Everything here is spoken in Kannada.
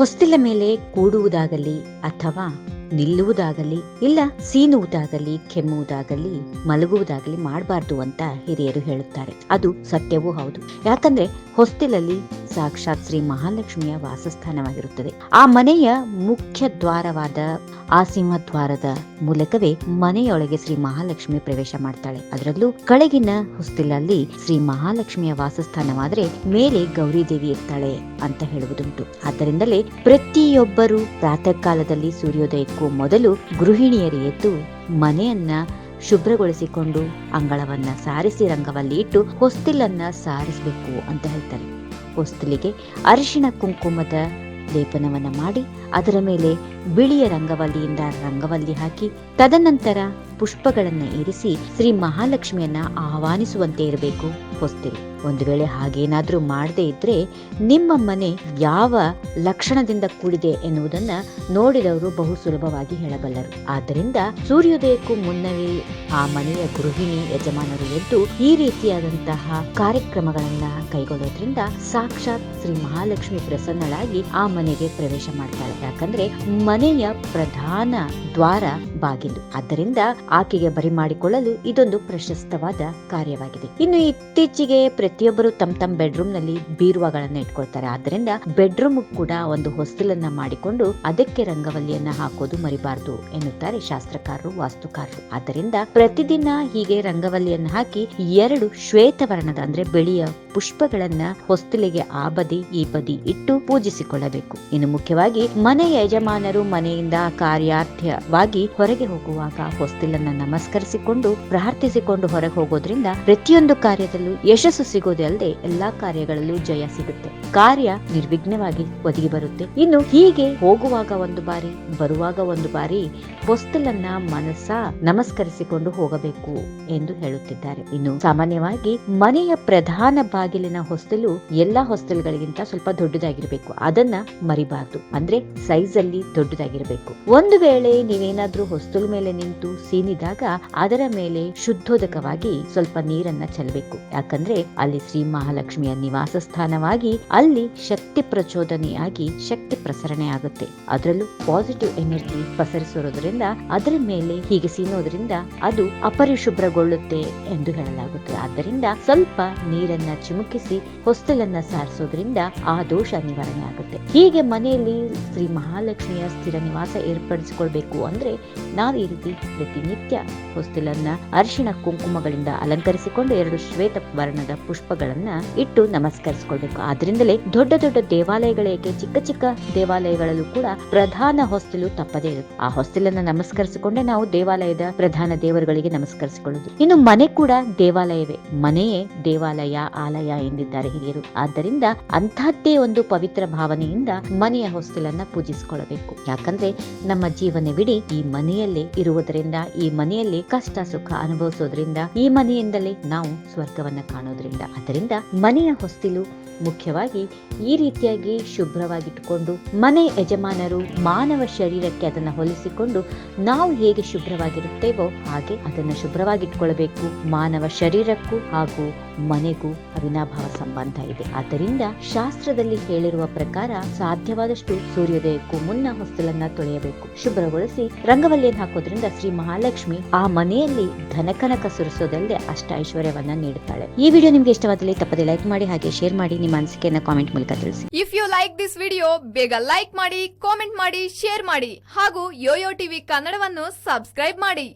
ಹೊಸ್ತಿಲ ಮೇಲೆ ಕೂಡುವುದಾಗಲಿ ಅಥವಾ ನಿಲ್ಲುವುದಾಗಲಿ ಇಲ್ಲ ಸೀನುವುದಾಗಲಿ, ಕೆಮ್ಮುವುದಾಗಲಿ, ಮಲಗುವುದಾಗಲಿ ಮಾಡಬಾರ್ದು ಅಂತ ಹಿರಿಯರು ಹೇಳುತ್ತಾರೆ. ಅದು ಸತ್ಯವೂ ಹೌದು. ಯಾಕಂದ್ರೆ ಹೊಸ್ತಿಲಲ್ಲಿ ಸಾಕ್ಷಾತ್ ಶ್ರೀ ಮಹಾಲಕ್ಷ್ಮಿಯ ವಾಸಸ್ಥಾನವಾಗಿರುತ್ತದೆ. ಆ ಮನೆಯ ಮುಖ್ಯ ದ್ವಾರವಾದ ಆ ಸಿಂಹದ್ವಾರದ ಮೂಲಕವೇ ಮನೆಯೊಳಗೆ ಶ್ರೀ ಮಹಾಲಕ್ಷ್ಮಿ ಪ್ರವೇಶ ಮಾಡ್ತಾಳೆ. ಅದರಲ್ಲೂ ಕಳಗಿನ ಹೊಸ್ತಿಲಲ್ಲಿ ಶ್ರೀ ಮಹಾಲಕ್ಷ್ಮಿಯ ವಾಸಸ್ಥಾನವಾದರೆ ಮೇಲೆ ಗೌರಿ ದೇವಿ ಇರ್ತಾಳೆ ಅಂತ ಹೇಳುವುದುಂಟು. ಆದ್ದರಿಂದಲೇ ಪ್ರತಿಯೊಬ್ಬರು ಪ್ರಾತಃ ಕಾಲದಲ್ಲಿ ಸೂರ್ಯೋದಯಕ್ಕೂ ಮೊದಲು ಗೃಹಿಣಿಯರು ಎದ್ದು ಮನೆಯನ್ನ ಶುಭ್ರಗೊಳಿಸಿಕೊಂಡು ಅಂಗಳವನ್ನ ಸಾರಿಸಿ ರಂಗವಲ್ಲಿ ಇಟ್ಟು ಹೊಸ್ತಿಲನ್ನ ಸಾರಿಸಬೇಕು ಅಂತ ಹೇಳ್ತಾರೆ. ಹೊಸ್ತಿಲಿಗೆ ಅರಿಶಿಣ ಕುಂಕುಮದ ಲೇಪನವನ್ನ ಮಾಡಿ ಅದರ ಮೇಲೆ ಬಿಳಿಯ ರಂಗವಲ್ಲಿಯಿಂದ ರಂಗವಲ್ಲಿ ಹಾಕಿ ತದನಂತರ ಪುಷ್ಪಗಳನ್ನು ಇರಿಸಿ ಶ್ರೀ ಮಹಾಲಕ್ಷ್ಮಿಯನ್ನ ಆಹ್ವಾನಿಸುವಂತೆ ಇರಬೇಕು. ಹೊಸ್ತಿರಿ, ಒಂದು ವೇಳೆ ಹಾಗೇನಾದರೂ ಮಾಡದೇ ಇದ್ರೆ ನಿಮ್ಮ ಮನೆ ಯಾವ ಲಕ್ಷಣದಿಂದ ಕೂಡಿದೆ ಎನ್ನುವುದನ್ನ ನೋಡಿದವರು ಬಹು ಸುಲಭವಾಗಿ ಹೇಳಬಲ್ಲರು. ಆದ್ದರಿಂದ ಸೂರ್ಯೋದಯಕ್ಕೂ ಮುನ್ನವೇ ಆ ಮನೆಯ ಗೃಹಿಣಿ ಯಜಮಾನರು ಎದ್ದು ಈ ರೀತಿಯಾದಂತಹ ಕಾರ್ಯಕ್ರಮಗಳನ್ನ ಕೈಗೊಳ್ಳೋದ್ರಿಂದ ಸಾಕ್ಷಾತ್ ಶ್ರೀ ಮಹಾಲಕ್ಷ್ಮಿ ಪ್ರಸನ್ನಳಾಗಿ ಆ ಮನೆಗೆ ಪ್ರವೇಶ ಮಾಡ್ತಾಳೆ ಯಾಕಂದ್ರೆ ಮನೆಯ ಪ್ರಧಾನ ದ್ವಾರ ಬಾಗಿಲು. ಆದ್ದರಿಂದ ಆಕೆಗೆ ಬರಿ ಮಾಡಿಕೊಳ್ಳಲು ಇದೊಂದು ಪ್ರಶಸ್ತವಾದ ಕಾರ್ಯವಾಗಿದೆ. ಇನ್ನು ಇತ್ತೀಚೆಗೆ ಪ್ರತಿಯೊಬ್ಬರು ತಮ್ಮ ತಮ್ಮ ಬೆಡ್ರೂಮ್ನಲ್ಲಿ ಬೀರುವಾಗಳನ್ನ ಇಟ್ಕೊಳ್ತಾರೆ. ಆದ್ದರಿಂದ ಬೆಡ್ರೂಮ್ ಕೂಡ ಒಂದು ಹೊಸ್ತಿಲನ್ನ ಮಾಡಿಕೊಂಡು ಅದಕ್ಕೆ ರಂಗವಲ್ಲಿಯನ್ನ ಹಾಕೋದು ಮರಿಬಾರದು ಎನ್ನುತ್ತಾರೆ ಶಾಸ್ತ್ರಕಾರರು, ವಾಸ್ತುಕಾರರು. ಆದ್ದರಿಂದ ಪ್ರತಿದಿನ ಹೀಗೆ ರಂಗವಲ್ಲಿಯನ್ನ ಹಾಕಿ ಎರಡು ಶ್ವೇತವರ್ಣದ ಅಂದ್ರೆ ಬೆಳೆಯ ಪುಷ್ಪಗಳನ್ನ ಹೊಸ್ತಿಲಿಗೆ ಆ ಬದಿ, ಈ ಬದಿ ಇಟ್ಟು ಪೂಜಿಸಿಕೊಳ್ಳಬೇಕು. ಇನ್ನು ಮುಖ್ಯವಾಗಿ ಮನೆ ಯಜಮಾನರು ಮನೆಯಿಂದ ಕಾರ್ಯಾರ್ಥವಾಗಿ ಹೊರಗೆ ಹೋಗುವಾಗ ಹೊಸ್ತಿಲನ್ನ ನಮಸ್ಕರಿಸಿಕೊಂಡು ಪ್ರಾರ್ಥಿಸಿಕೊಂಡು ಹೊರಗೆ ಹೋಗೋದ್ರಿಂದ ಪ್ರತಿಯೊಂದು ಕಾರ್ಯದಲ್ಲೂ ಯಶಸ್ಸು ಸಿಗೋದೇ ಅಲ್ಲದೆ ಎಲ್ಲಾ ಕಾರ್ಯಗಳಲ್ಲೂ ಜಯ ಸಿಗುತ್ತೆ. ಕಾರ್ಯ ನಿರ್ವಿಘ್ನವಾಗಿ ಒದಗಿ ಬರುತ್ತೆ. ಇನ್ನು ಹೀಗೆ ಹೋಗುವಾಗ ಒಂದು ಬಾರಿ, ಬರುವಾಗ ಒಂದು ಬಾರಿ ಹೊಸ್ತಲನ್ನ ಮನಸ್ಸ ನಮಸ್ಕರಿಸಿಕೊಂಡು ಹೋಗಬೇಕು ಎಂದು ಹೇಳುತ್ತಿದ್ದಾರೆ. ಇನ್ನು ಸಾಮಾನ್ಯವಾಗಿ ಮನೆಯ ಪ್ರಧಾನ ಬಾಗಿಲಿನ ಹೊಸ್ತಲು ಎಲ್ಲಾ ಹೊಸ್ತಲ್ಗಳಿಗಿಂತ ಸ್ವಲ್ಪ ದೊಡ್ಡದಾಗಿರಬೇಕು. ಅದನ್ನ ಮರಿಬಾರ್ದು. ಅಂದ್ರೆ ಸೈಜ್ ಅಲ್ಲಿ ದೊಡ್ಡದಾಗಿರ್ಬೇಕು. ಒಂದು ವೇಳೆ ನೀವೇನಾದ್ರೂ ಹೊಸ್ತಲ್ ಮೇಲೆ ನಿಂತು ಸೀನಿದಾಗ ಅದರ ಮೇಲೆ ಶುದ್ಧೋದಕವಾಗಿ ಸ್ವಲ್ಪ ನೀರನ್ನ ಚೆಲ್ಲಬೇಕು ಯಾಕಂದ್ರೆ ಅಲ್ಲಿ ಶ್ರೀ ಮಹಾಲಕ್ಷ್ಮಿಯ ನಿವಾಸ ಸ್ಥಾನವಾಗಿ ಅಲ್ಲಿ ಶಕ್ತಿ ಪ್ರಚೋದನೆಯಾಗಿ ಶಕ್ತಿ ಪ್ರಸರಣೆ ಆಗುತ್ತೆ ಅದರಲ್ಲೂ ಪಾಸಿಟಿವ್ ಎನರ್ಜಿ ಪಸರಿಸಿರೋದ್ರಿಂದ ಅದರ ಮೇಲೆ ಹೀಗೆ ಸೀನೋದ್ರಿಂದ ಅದು ಅಪರಿಶುಭ್ರಗೊಳ್ಳುತ್ತೆ ಎಂದು ಹೇಳಲಾಗುತ್ತೆ. ಆದ್ದರಿಂದ ಸ್ವಲ್ಪ ನೀರನ್ನ ಚಿಮುಕಿಸಿ, ಹೊಸ್ತಲನ್ನ ಸಾರಿಸೋದ್ರಿಂದ ಆ ದೋಷ ನಿವಾರಣೆ ಆಗುತ್ತೆ ಹೀಗೆ ಮನೆಯಲ್ಲಿ ಶ್ರೀ ಮಹಾಲಕ್ಷ್ಮಿಯ ಸ್ಥಿರ ನಿವಾಸ ಏರ್ಪಡಿಸಿಕೊಳ್ಬೇಕು ಅಂದ್ರೆ ನಾವು ಈ ರೀತಿ ಪ್ರತಿನಿತ್ಯ ಹೊಸ್ತಿಲನ್ನ ಅರಿಶಿಣ ಕುಂಕುಮಗಳಿಂದ ಅಲಂಕರಿಸಿಕೊಂಡು ಎರಡು ಶ್ವೇತ ವರ್ಣದ ಪುಷ್ಪಗಳನ್ನ ಇಟ್ಟು ನಮಸ್ಕರಿಸಿಕೊಳ್ಬೇಕು. ಆದ್ರಿಂದಲೇ ದೊಡ್ಡ ದೊಡ್ಡ ದೇವಾಲಯಗಳಿಗೆ ಚಿಕ್ಕ ಚಿಕ್ಕ ದೇವಾಲಯಗಳಲ್ಲೂ ಕೂಡ ಪ್ರಧಾನ ಹೊಸ್ತಿಲು ತಪ್ಪದೇ ಇರುತ್ತೆ. ಆ ಹೊಸ್ತಿಲನ್ನ ನಮಸ್ಕರಿಸಿಕೊಂಡೇ ನಾವು ದೇವಾಲಯದ ಪ್ರಧಾನ ದೇವರುಗಳಿಗೆ ನಮಸ್ಕರಿಸಿಕೊಳ್ಳುದು. ಇನ್ನು ಮನೆ ಕೂಡ ದೇವಾಲಯವೇ. ಮನೆಯೇ ದೇವಾಲಯ, ಆಲಯ ಎಂದಿದ್ದಾರೆ ಹಿರಿಯರು. ಆದ್ದರಿಂದ ಅಂತಹದ್ದೇ ಒಂದು ಪವಿತ್ರ ಭಾವನೆಯಿಂದ ಮನೆಯ ಹೊಸ್ತಿಲನ್ನ ಪೂಜಿಸಿಕೊಳ್ಳಬೇಕು. ಯಾಕಂದ್ರೆ ನಮ್ಮ ಜೀವನವಿಡೀ ಈ ಮನೆಯಲ್ಲೇ ಇರುವುದರಿಂದ, ಈ ಮನೆಯಲ್ಲಿ ಕಷ್ಟ ಸುಖ ಅನುಭವಿಸೋದ್ರಿಂದ, ಈ ಮನೆಯಿಂದಲೇ ನಾವು ಸ್ವರ್ಗವನ್ನ ಕಾಣೋದ್ರಿಂದ. ಅದರಿಂದ ಮನೆಯ ಹೊಸ್ತಿಲು ಮುಖ್ಯವಾಗಿ ಈ ರೀತಿಯಾಗಿ ಶುಭ್ರವಾಗಿಟ್ಟುಕೊಂಡು ಮನೆ ಯಜಮಾನರು ಮಾನವ ಶರೀರಕ್ಕೆ ಅದನ್ನು ಹೊಲಿಸಿಕೊಂಡು ನಾವು ಹೇಗೆ ಶುಭ್ರವಾಗಿರುತ್ತೇವೋ ಹಾಗೆ ಅದನ್ನು ಶುಭ್ರವಾಗಿಟ್ಕೊಳ್ಬೇಕು ಮಾನವ ಶರೀರಕ್ಕೂ ಹಾಗೂ ಮನೆಗೂ. ಅವಿನಾಭಾವ ಸಂಬಂಧ ಇದೆ. ಆದ್ದರಿಂದ ಶಾಸ್ತ್ರದಲ್ಲಿ ಹೇಳಿರುವ ಪ್ರಕಾರ ಸಾಧ್ಯವಾದಷ್ಟು ಸೂರ್ಯೋದಯಕ್ಕೂ ಮುನ್ನ ಹೊಸ್ತಲನ್ನ ತೊಳೆಯಬೇಕು. ಶುಭ್ರಗೊಳಿಸಿ ರಂಗವಲ್ಲಿಯನ್ನು ಹಾಕೋದ್ರಿಂದ ಶ್ರೀ ಮಹಾಲಕ್ಷ್ಮಿ ಆ ಮನೆಯಲ್ಲಿ ಧನಕನಕ ಸುರಿಸೋದಲ್ಲದೆ ಅಷ್ಟ ಐಶ್ವರ್ಯವನ್ನ ನೀಡುತ್ತಾಳೆ. ಈ ವಿಡಿಯೋ ನಿಮ್ಗೆ ಇಷ್ಟವಾದಲ್ಲಿ ತಪ್ಪದೆ ಲೈಕ್ ಮಾಡಿ, ಹಾಗೆ ಶೇರ್ ಮಾಡಿ, ನಿಮ್ಮ ಅನಿಸಿಕೆಯನ್ನ ಕಾಮೆಂಟ್ ಮೂಲಕ ತಿಳಿಸಿ. If you like this video ಬೇಗ ಲೈಕ್ ಮಾಡಿ ಕಾಮೆಂಟ್ ಮಾಡಿ ಶೇರ್ ಮಾಡಿ, ಹಾಗೂ ಯೋಯೋ ಟಿವಿ ಕನ್ನಡವನ್ನು ಸಬ್ಸ್ಕ್ರೈಬ್ ಮಾಡಿ.